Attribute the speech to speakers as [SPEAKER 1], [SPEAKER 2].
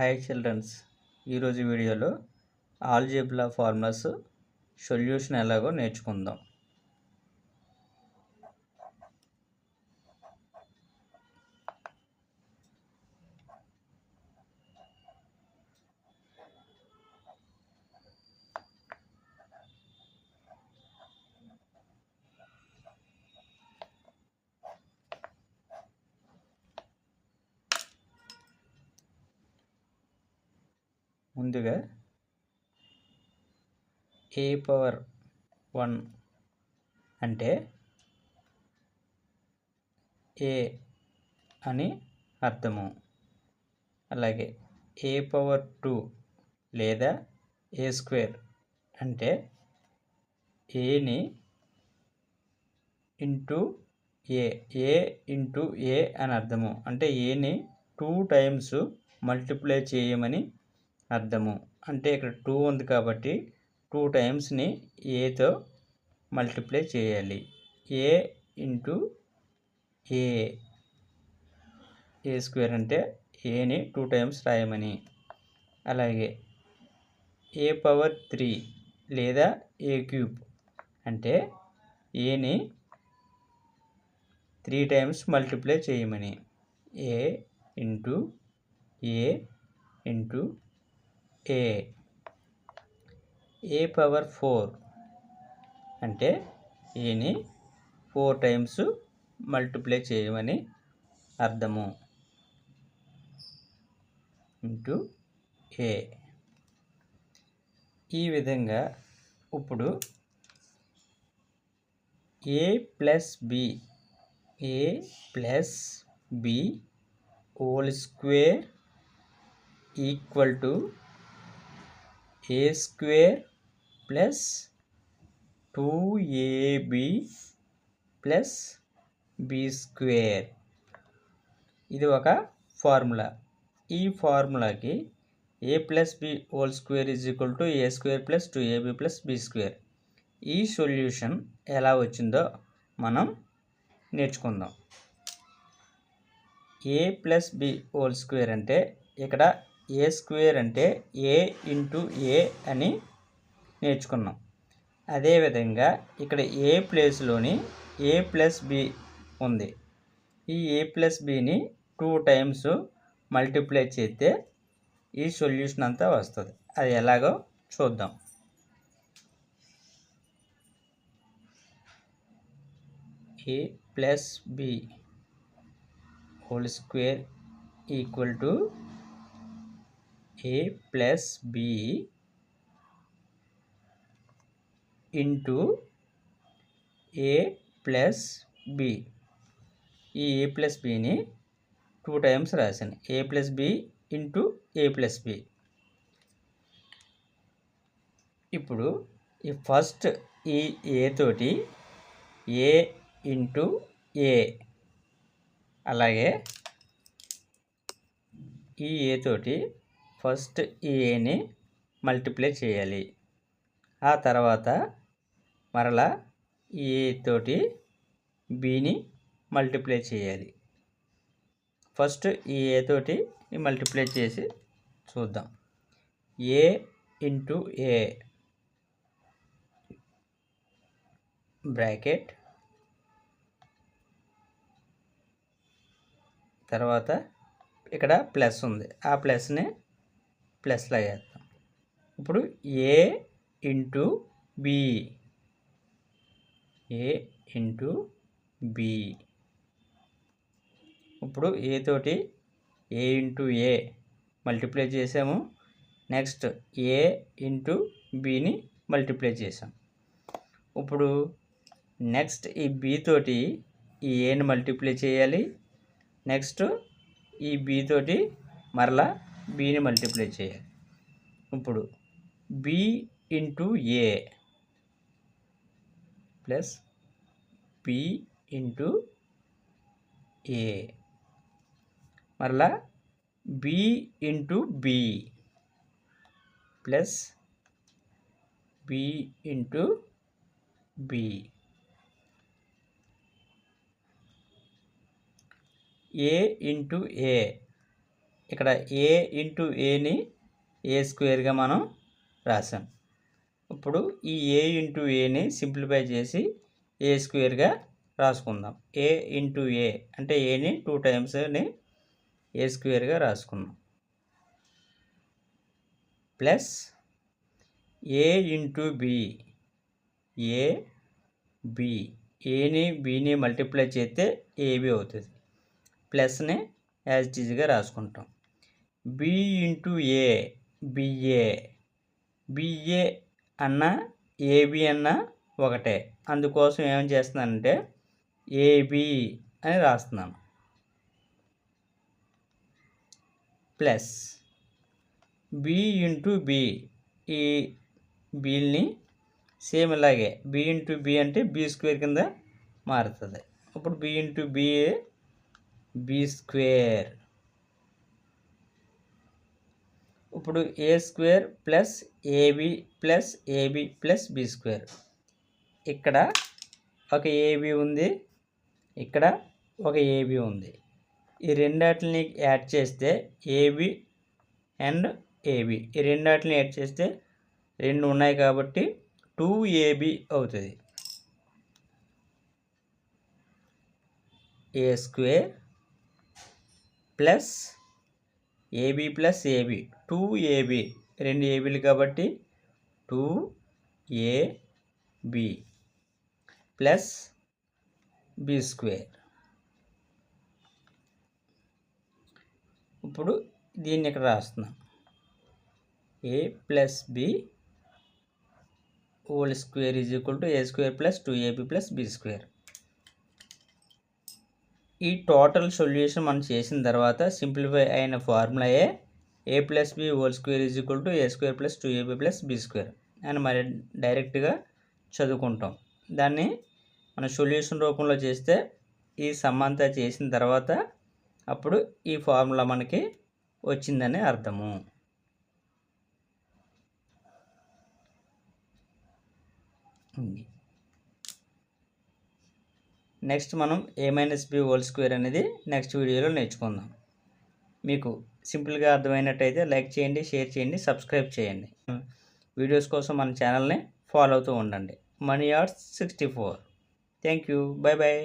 [SPEAKER 1] Hi children's ఈరోజు వీడియోలో ఆల్జీబ్లా formulas solution ఎలాగో నేర్చుకుందాం. ముందుగా ఏ పవర్ వన్ అంటే ఏ అని అర్థము. అలాగే ఏ పవర్ టూ లేదా ఏ స్క్వేర్ అంటే ఏని ఇంటూ ఏ ఏ ఇంటూ ఏ అని అర్థము. అంటే ఏని టూ టైమ్స్ మల్టిప్లై చేయమని అర్థము. అంటే ఇక్కడ టూ ఉంది కాబట్టి టూ టైమ్స్ని ఏతో మల్టిప్లై చేయాలి. ఏ ఇంటూ ఏ ఏ స్క్వేర్ అంటే ఏని టూ టైమ్స్ రాయమని. అలాగే ఏ పవర్ త్రీ లేదా ఏ క్యూబ్ అంటే ఏని త్రీ టైమ్స్ మల్టిప్లై చేయమని. A into a into a a power four? అంటే ఏని ఫోర్ టైమ్స్ మల్టిప్లై చేయమని అర్థము. Into a. ఈ విధంగా ఇప్పుడు a plus b a plus b whole square equal to a square plus two ab plus b square. ఇది ఒక formula. ఈ ఫార్ములాకి a plus b whole square is equal to a square plus two ab plus b square. ఈ solution ఎలా వచ్చిందో మనం నేర్చుకుందాం. A plus b whole square అంటే ఇక్కడ ఏ స్క్వేర్ అంటే ఏ ఇంటూ ఏ అని నేర్చుకున్నాం. అదేవిధంగా ఇక్కడ ఏ ప్లేస్లోని ఏ ప్లస్ బి ఉంది. ఈ ఏ ప్లస్ బిని టూ టైమ్స్ మల్టిప్లై చేస్తే ఈ సొల్యూషన్ అంతా వస్తుంది. అది ఎలాగో చూద్దాం. A plus b whole square equal to a plus b into a plus b ఈ ఏ ప్లస్ బిని టూ టైమ్స్ రాశాను. A plus b into a plus b ఇప్పుడు ఈ ఫస్ట్ ఈ ఏ తోటి ఏ ఇంటూ ఏ అలాగే ఈ ఏ తోటి ఫస్ట్ ఈ ఏని మల్టిప్లై చేయాలి. ఆ తర్వాత మరలా ఈ ఏ తోటి బిని మల్టిప్లై చేయాలి. ఫస్ట్ ఈ ఏ తోటి మల్టిప్లై చేసి చూద్దాం. ఏ ఇంటూ ఏ బ్రాకెట్ తర్వాత ఇక్కడ ప్లస్ ఉంది. ఆ ప్లస్ని ప్లస్లో చేస్తాం ఇప్పుడు a into b. A into b. ఇప్పుడు ఏ తోటి ఏ ఇంటూ ఏ మల్టిప్లై చేసాము. నెక్స్ట్ ఏ ఇంటూ బిని మల్టిప్లై చేసాం. ఇప్పుడు నెక్స్ట్ ఈ బి తోటి ఈ ఏని మల్టిప్లై చేయాలి. నెక్స్ట్ ఈ బి తోటి మరలా బీని మల్టిప్లై చేయాలి. ఇప్పుడు b into a plus b into a మరలా b into b plus b into b a into a ఇక్కడ ఏ ఇంటూ ఏని ఏ స్క్వేర్గా మనం రాసాం ఇప్పుడు ఈ ఏ ఇంటూ ఏని సింప్లిఫై చేసి ఏ స్క్వేర్గా రాసుకుందాం. ఏ ఇంటూ ఏ అంటే ఏని టూ టైమ్స్ని ఏ స్క్వేర్గా రాసుకుందాం. Plus a into b a b ఏని బిని మల్టిప్లై చేస్తే ఏబి అవుతుంది. ప్లస్ని యాజ్ టీజ్గా రాసుకుంటాం. B into a ba ba అన్న ఏబి అన్న ఒకటే. అందుకోసం ఏం చేస్తున్నానంటే ఏబి అని రాస్తున్నాను. ప్లస్ బి ఇంటూ బి ఈ బీల్ని సేమ్ ఇలాగే బి ఇంటూ బి అంటే బి స్క్వేర్ కింద మారుతుంది. ఇప్పుడు b into b b square. ఇప్పుడు a square plus ab plus ab plus b square. ఇక్కడ ఒక ఏబి ఉంది ఇక్కడ ఒక ఏబి ఉంది. ఈ రెండాటిని యాడ్ చేస్తే ఏబి అండ్ ఏబి. ఈ రెండాటిని యాడ్ చేస్తే రెండు ఉన్నాయి కాబట్టి టూ ఏబి అవుతుంది. A square plus ab plus ab two ab రెండు ఏబీలు కాబట్టి two ab plus b square ఇప్పుడు దీన్ని ఇక్కడ రాస్తున్నాం. A plus b whole square is equal to a square plus two ab plus b square ఈ total solution మనం చేసిన తర్వాత సింప్లిఫై అయిన ఫార్ములాయే a? Plus b whole square is equal to a square plus two ab plus b square అని మరి డైరెక్ట్గా చదువుకుంటాం. దాన్ని మన సొల్యూషన్ రూపంలో చేస్తే ఈ సమ్మంతా చేసిన తర్వాత అప్పుడు ఈ ఫార్ములా మనకి వచ్చిందని అర్థము. నెక్స్ట్ మనం a minus b whole square అనేది నెక్స్ట్ వీడియోలో నేర్చుకుందాం. మీకు సింపుల్గా అర్థమైనట్టయితే లైక్ చేయండి షేర్ చేయండి సబ్స్క్రైబ్ చేయండి. వీడియోస్ కోసం మన ఛానల్ని ఫాలో అవుతూ ఉండండి. Mani Arts sixty four thank you bye bye